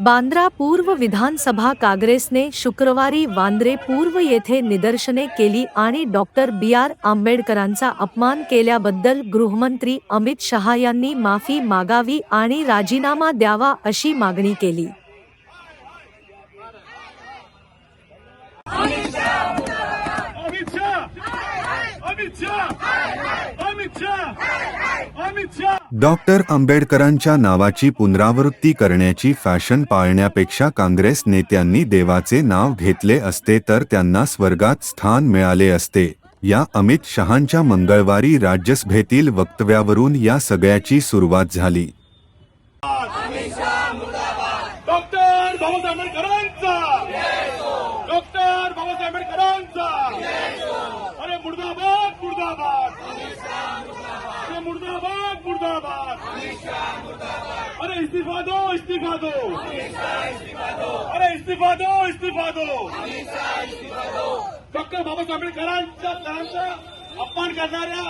बांद्रा पूर्व विधानसभा काँग्रेसने शुक्रवारी वांद्रे पूर्व येथे निदर्शने केली आणि डॉक्टर बी आर आंबेडकरांचा अपमान केल्याबद्दल गृहमंत्री अमित शहा यांनी माफी मागावी आणि राजीनामा द्यावा अशी मागणी केली. अमित डॉक्टर आंबेडकरांच्या नावाची पुनरावृत्ती करण्याची फॅशन पाळण्यापेक्षा काँग्रेस नेत्यांनी देवाचे नाव घेतले असते तर त्यांना स्वर्गात स्थान मिळाले असते. या अमित शहांच्या मंगळवारी राज्यसभेतील वक्तव्यावरून या सगळ्याची सुरुवात झाली. डॉक्टर बाबासाहेब आंबेडकरांचा. डॉक्टर बाबासाहेब आंबेडकरांचा अरे मुर्दाबाद मुर्दाबाद अरे मुर्दाबाद। अरे इस्तीफा दो इस्तीफा दो। अरे इस्तीफा दो इस्तीफा दो। डॉक्टर बाबासाहेब आंबेडकरांचा अपमान करणाऱ्या